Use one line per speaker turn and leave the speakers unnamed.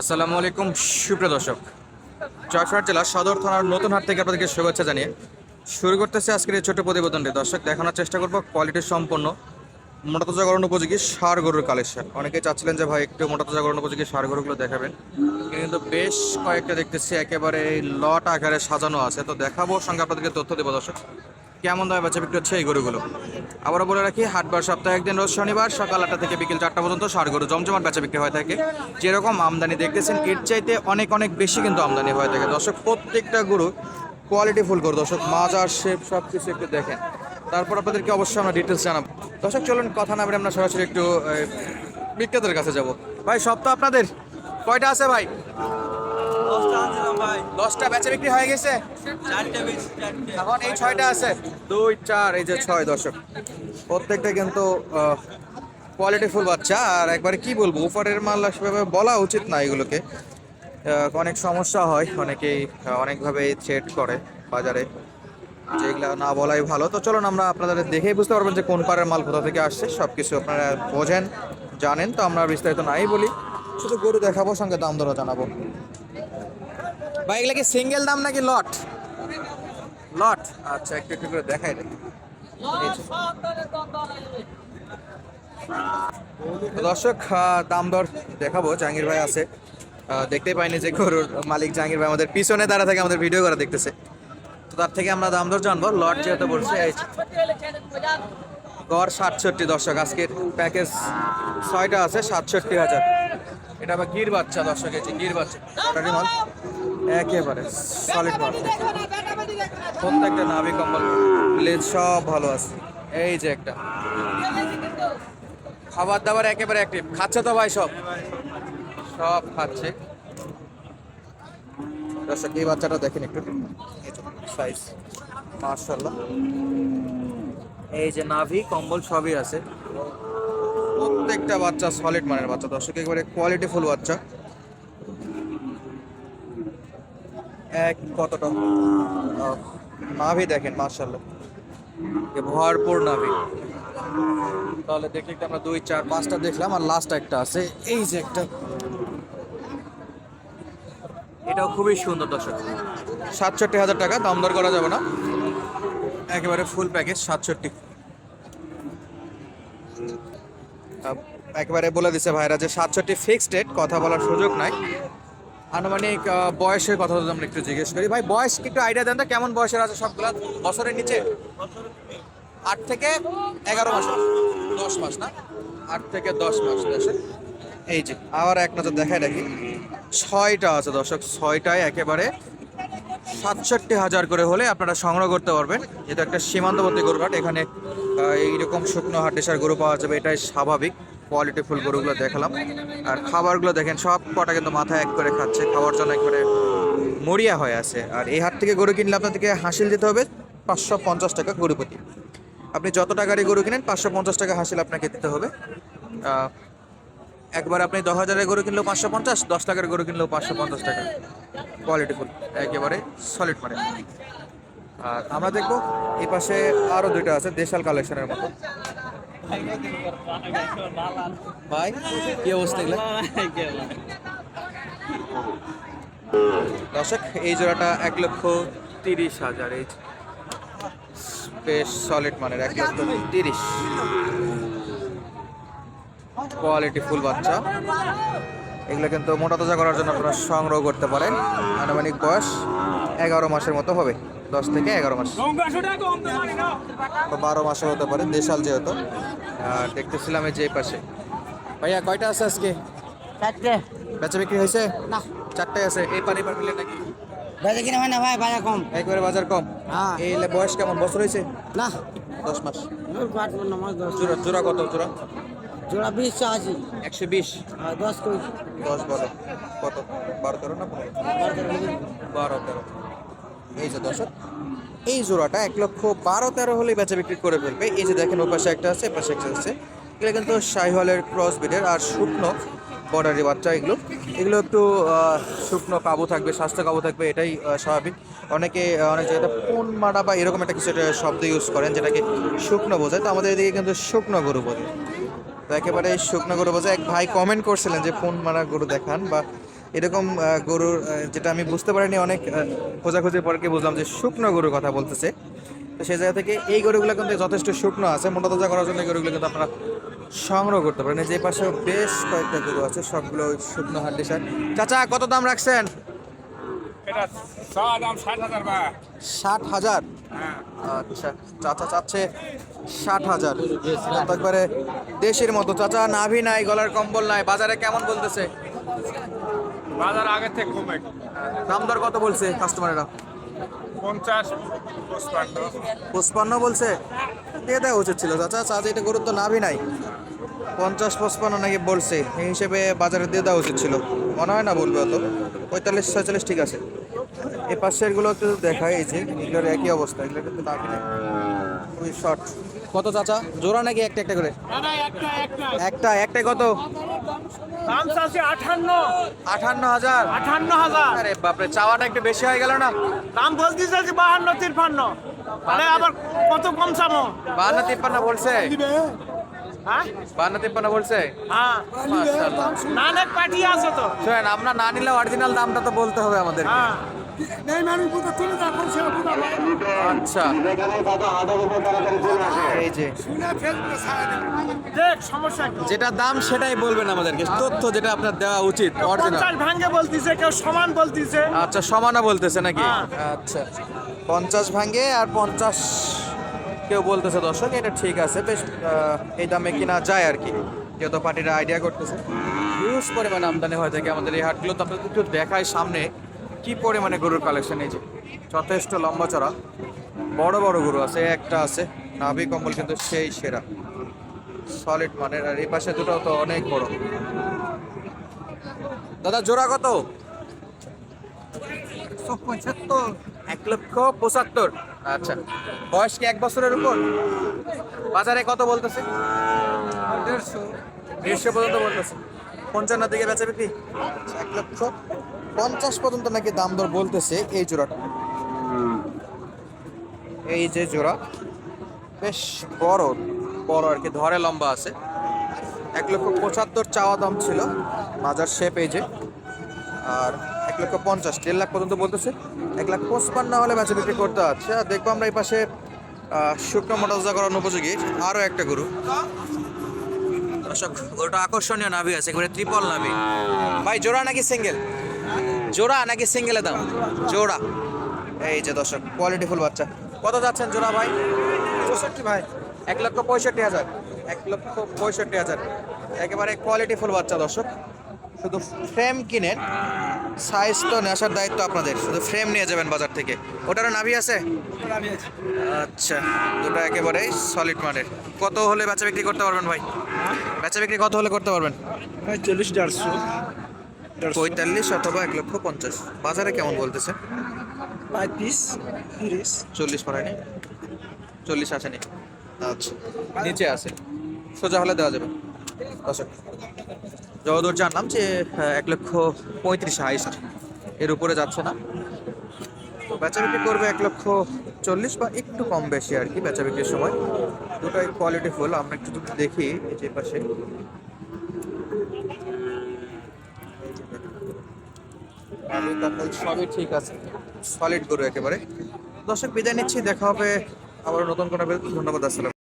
আসসালামু আলাইকুম, সুপ্রিয় দর্শক। জয়ফাট জেলার সদর থানার নতুন হাট থেকে আপনাদেরকে শুভেচ্ছা জানিয়ে শুরু করতেছে আজকের এই ছোট্ট প্রতিবেদনটি। দর্শক, দেখানোর চেষ্টা করব কোয়ালিটি সম্পন্ন মোটা তাজাকরণ উপযোগী সার গরুর কালেকশন। অনেকে চাচ্ছিলেন যে ভাই একটু মোটা তাজাকরণ উপযোগী সার গরুগুলো দেখাবেন। কিন্তু বেশ কয়েকটা দেখতেছি, একেবারে এই লট আকারে সাজানো আছে। তো দেখাবো, সঙ্গে আপনাদেরকে তথ্য দেবো দর্শক। কেমন দামে বেচা বিক্রি হচ্ছে এই গরুগুলো? আবারও বলে রাখি, হাটবার সপ্তাহে একদিন রোজ শনিবার সকাল আটটা থেকে বিকেল চারটা পর্যন্ত সার গরু জমজমাট বেচা বিক্রি হয়ে থাকে। যেরকম আমদানি দেখতেছেন, এর চাইতে অনেক অনেক বেশি কিন্তু আমদানি হয়ে থাকে। দর্শক, প্রত্যেকটা গরু কোয়ালিটি ফুল গরু। দর্শক, মাজার, শেপ সব কিছু একটু দেখেন। তারপর আপনাদেরকে অবশ্যই আমরা ডিটেলস জানাব। দর্শক, চলুন, কথা না বলে আমরা সরাসরি একটু বিক্রেতার কাছে যাব। ভাই, সপ্তাহ আপনাদের কয়টা আছে ভাই?
দশটা
বেচা বিক্রি হয়ে গেছে? এখন এই ছয়টা আছে। দুই চার এই যে ছয় দশক প্রত্যেকটা কিন্তু কোয়ালিটি ফুল বাচ্চা। আর একবারে কি বলব উপরের মাল সেভাবে বলা উচিত না এগুলোকে। অনেক সমস্যা হয় অনেকেই অনেকভাবে থ্রেড করে বাজারে। যেগুলো না বলাই ভালো। তো চলুন আমরা আপনাদের দেখেই বুঝতে পারবেন যে কোন পারের মাল কোথা থেকে আসছে। সব কিছু আপনারা বোঝেন জানেন। তো আমরা বিস্তারিত নাই বলি শুধু গরু দেখাবো সঙ্গে দাম দরও জানাব। ভাই, এগুলা কি সিঙ্গেল দাম নাকি লট লট আচ্ছা একটু একটু করে দেখাই দর্শক দাম দর দেখাবো, জাহাঙ্গীর ভাই আছে। দেখতে পাইনি যে গরুর মালিক জাহাঙ্গীর ভাই আমাদের পিছনে দাঁড়া থেকে, আমাদের ভিডিও করা দেখতেছে। তো তার থেকে আমরা দাম দর জানব। লট যেহেতু বলছে গড় সাতষট্টি দর্শক, আজকের প্যাকেজ ছয়টা আছে, সাতষট্টি হাজার। এটা আবার গির বাচ্চা দর্শক গির বাচ্চা। একেবারে সলিড মাল প্রত্যেকটা নাভি কম্বল লেজ সব ভালো আছে। এই যে একটা। খাবার দাবার একেবারে অ্যাক্টিভ খাচ্ছে তো ভাই সব। সব খাচ্ছে। দর্শক এই বাচ্চাটা দেখেন একটু। সাইজ মার্শাল্লাহ এই যে নাভি কম্বল সবই আছে। প্রত্যেকটা বাচ্চা সলিড মানের বাচ্চা। দর্শক একেবারে কোয়ালিটি ফুল বাচ্চা। এক কতটা? নাভি দেখেন মার্শাল্লাহ ভরপুর নাভি। তাহলে দেখলে আমরা দুই চার পাঁচটা দেখলাম আর লাস্ট একটা আছে। এই যে একটা। এটাও খুবই সুন্দর দর্শক। সাতষট্টি হাজার টাকা দাম দর করা যাবে না। একেবারে ফুল প্যাকেজ সাতষট্টি। একেবারে বলে দিছে ভাইরা যে সাতষট্টি ফিক্সড রেট কথা বলার সুযোগ নাই। আনুমানিক বয়সের কথা আমরা একটু জিজ্ঞেস করি। ভাই বয়স একটু আইডিয়া দেন তো কেমন বয়সের আছে সবগুলা? বছরের নিচে? আট থেকে এগারো মাস দশ মাস না? আট থেকে দশ মাস দেশে এই যে আবার এক নজর দেখায় রাখি ছয়টা আছে দর্শক ছয়টায় একেবারে সাতষট্টি হাজার করে হলে আপনারা সংগ্রহ করতে পারবেন। যেটা একটা সীমান্তবর্তী গরুঘাট এখানে আহ, এইরকম শুকনো হাটেসার গরু পাওয়া যাবে এটাই স্বাভাবিক। কোয়ালিটি ফুল গরুগুলো দেখালাম। আর খাবারগুলো দেখেন, সব কটা কিন্তু মাথায় এক করে খাচ্ছে, খাওয়ার জন্য একবারে মরিয়া হয়ে আছে। আর এই হাট থেকে গরু কিনলে আপনাদেরকে হাসিল দিতে হবে পাঁচশো পঞ্চাশ টাকা গরু প্রতি। আপনি যত টাকারই গরু কিনেন, পাঁচশো পঞ্চাশ টাকা হাসিল আপনাকে দিতে হবে। একবার আপনি দশ হাজারের গরু কিনলেও পাঁচশো পঞ্চাশ, দশ টাকার গরু কিনলেও পাঁচশো পঞ্চাশ টাকা। কোয়ালিটি ফুল, একেবারে সলিড মানে আর আমরা দেখব, এই পাশে আরও দুইটা আছে, দেশাল কালেকশনের মতো। ভাই, কি অবস্থা এগুলো? দর্শক, এই জোড়াটা এক লক্ষ তিরিশ হাজার, এই। বেশ সলিড মানের, এক লক্ষ তিরিশ। কোয়ালিটি ফুল বাচ্চা। এগুলো কিন্তু মোটা তাজা করার জন্য আপনারা সংগ্রহ করতে পারেন। আনুমানিক বয়স এগারো মাসের মতো হবে। দশ থেকে এগারো মাস। তো বারো মাসও হতে পারে দেশাল যেহেতু। আর দেখতেছিলাম এই যে পাশে। ভাইয়া কয়টা আছে আজকে?
চারটে।
বেচা বিক্রি হয়েছে?
না।
চারটায় আছে। এই পানি পার মিলে নাকি?
বেঁচে কিনা হয় না ভাই বাজা কম।
একবারে বাজার কম।
হ্যাঁ।
এই বয়স কেমন? বছর হয়েছে?
না।
দশ মাস। জোড়া জোড়া কত? জোড়া?
জোড়া বিশ আশি
একশো বিশ।
আর দশ কই
দশ বারো। কত? বারো তেরো না পনেরো? বারো তেরো। এই যে দর্শক, এই জোড়াটা এক লক্ষ বারো তেরো হলে বেচা বিক্রি করে ফেলবে। এই যে দেখেন ও পাশে একটা আছে এ পাশে একটা আছে। এগুলো কিন্তু শাহিওয়ালের ক্রস বিডের আর শুকনো বর্ডারি বাচ্চা এগুলো। এগুলো একটু শুকনো কাবু থাকবে, স্বাস্থ্য কাবু থাকবে, এটাই স্বাভাবিক। অনেকে অনেক জায়গাতে পুন মারা বা এরকম একটা কিছু একটা শব্দ ইউজ করেন, যেটাকে শুকনো বোঝায়। তো আমাদের এদিকে কিন্তু শুকনো গরু বোঝে। তো একেবারে শুকনো গরু বোঝায়। এক ভাই কমেন্ট করছিলেন যে ফোন মারা গরু দেখান বা এরকম গরুর যেটা আমি বুঝতে পারিনি অনেক খোঁজাখুঁজির পরে কি বুঝলাম যে শুকনো গরুর কথা বলতেছে। তো সেই জায়গা থেকে এই গরুগুলো কিন্তু যথেষ্ট শুকনো আছে। মোটা তাজা করার জন্য এই গরুগুলো কিন্তু আপনারা সংগ্রহ করতে পারেন। যে পাশেও বেশ কয়েকটা গরু আছে সবগুলো শুকনো হাড্ডি সার। চাচা কত দাম রাখছেন?
ষাট হাজার হ্যাঁ।
আচ্ছা চাচা চাচ্ছে ষাট হাজার। একবারে দেশের মতো। চাচা নাভি নাই গলার কম্বল নাই। বাজারে কেমন বলতেছে?
বাজার আগের থেকে কমে।
দাম দর কত বলছে কাস্টমারেরা
পঞ্চাশ পঁচপান্ন।
পঁচপান্ন বলছে? দিয়ে দেওয়া উচিত ছিল। চাচা চাচা এটা গরুর তো নাভি নাই। পঞ্চাশ পঁচপান্ন নাকি বলছে? এই হিসেবে বাজারে দিয়ে দেওয়া উচিত ছিল। মনে হয় না বলবে অত। পঁয়তাল্লিশ ছয়চল্লিশ ঠিক আছে। এই পাশেরগুলো একটু দেখায় এই যে এগুলোর একই অবস্থা। এগুলো কিন্তু নাভি নাই। খুবই শর্ট কত চাচা? জোড়া নাকি একটা একটা করে? একটা একটা কত?
দাম চাচ্ছে আঠান্ন।
আঠান্ন হাজার।
আঠান্ন হাজার।
আরে বাপরে চাওয়াটা একটু বেশি হয়ে গেল না?
দাম যে বাহান্ন তাহলে আবার কত কম চামো
বাহান্ন তিপ্পান্ন বলছে।
হ্যাঁ?
তিপ্পান্ন বলছে।
হ্যাঁ।
না
নানেক পাঠিয়ে আছে তো।
শোনেন আমরা না নিলে অরিজিনাল দামটা তো বলতে হবে আমাদের
হ্যাঁ।
আচ্ছা। এই যে।
দেখ সমস্যা কি?
যেটা দাম সেটাই বলবেন আমাদেরকে। তথ্য যেটা আপনার দেওয়া উচিত অরিজিনাল
ভাঙ্গে বলতিছে কেউ সমান বলতিছে।
আচ্ছা সমানা বলতেছে নাকি?
হ্যাঁ।
আচ্ছা। পঞ্চাশ ভাঙ্গে আর পঞ্চাশ কেউ বলতেছে দর্শক এটা ঠিক আছে। বেশ এই দামে কিনা যায় আর কি। যেহেতু পার্টিরা আইডিয়া করতেছে। হিউজ পরিমাণে আমদানি হয়ে থাকে আমাদের এই হাটগুলো। তো আপনাদের একটু দেখায় সামনে। কি পরিমাণে গরুর কালেকশন এই যে? যথেষ্ট লম্বা চড়া। বড় বড় গরু আছে একটা আছে নাভি কম্বল কিন্তু সেই সেরা। সলিড মানের আর এই পাশে দুটো তো অনেক বড়। দাদা জোড়া কত? এক লক্ষ পঁচাত্তর। আচ্ছা। বয়স কি এক বছরের উপর? বাজারে কত বলতেছে? দেড়শো। দেড়শো পর্যন্ত বলতেছে। পঞ্চান্ন দিকে বেচা বিক্রি? এক লক্ষ পঞ্চাশ পর্যন্ত নাকি দাম দর বলতেছে এই জোড়াটা। এই যে জোড়া, বেশ বড় বড় আর কি, ধরে লম্বা আছে। এক লক্ষ পঁচাত্তর চাওয়া দাম ছিল বাজার শেপ এই যে। আর এক লক্ষ পঞ্চাশ, দেড় লাখ পর্যন্ত বলতেছে। এক লাখ পঁচপান্ন হলে বেচা বিক্রি করতে আর দেখব আমরা এই পাশে শুকনো মোটাজা করার উপযোগী আরও একটা গরু। ওটা আকর্ষণীয় নাভি আছে, একেবারে ত্রিপল নাভি। ভাই, জোড়া নাকি সিঙ্গেল জোড়া নাকি সিঙ্গেলের দাম? জোড়া। এই যে দর্শক কোয়ালিটি ফুল বাচ্চা। কত যাচ্ছেন জোড়া ভাই? চৌষট্টি ভাই। এক লক্ষ পঁয়ষট্টি হাজার। এক লক্ষ পঁয়ষট্টি হাজার। একেবারে কোয়ালিটি ফুল বাচ্চা দর্শক। শুধু ফ্রেম কিনেন সাইজ তো নেশার দায়িত্ব আপনাদের। শুধু ফ্রেম নিয়ে যাবেন বাজার থেকে। ওটারও নাভি আছে? আচ্ছা দুটো একেবারে সলিড মানের। কত হলে বেচা বিক্রি করতে পারবেন ভাই? বেচা বিক্রি কত হলে করতে পারবেন?
চল্লিশ দেড়শো।
পঁয়তাল্লিশ অথবা এক লক্ষ পঞ্চাশ। বাজারে কেমন বলতেছে?
পঁয়ত্রিশ তিরিশ।
চল্লিশ পড়ায়নি চল্লিশ আসেনি। আচ্ছা নিচে আছে। সোজা হলে দেওয়া যাবে। দর্শক যতদূর জানলাম যে এক লক্ষ পঁয়ত্রিশ হাইস্ট। এর উপরে যাচ্ছে না। তো বেচা বিক্রি করবে এক লক্ষ চল্লিশ বা একটু কম বেশি আর কি বেচা বিক্রির সময়। দুটাই কোয়ালিটি ফুল আমরা একটু দেখি এই যে পাশে। আমি কাকাল সবই ঠিক আছে। সলিড গরু একেবারে। দর্শক, বিদায় নিচ্ছি। দেখা হবে আবার নতুন কোনো ধন্যবাদ, আসসালাম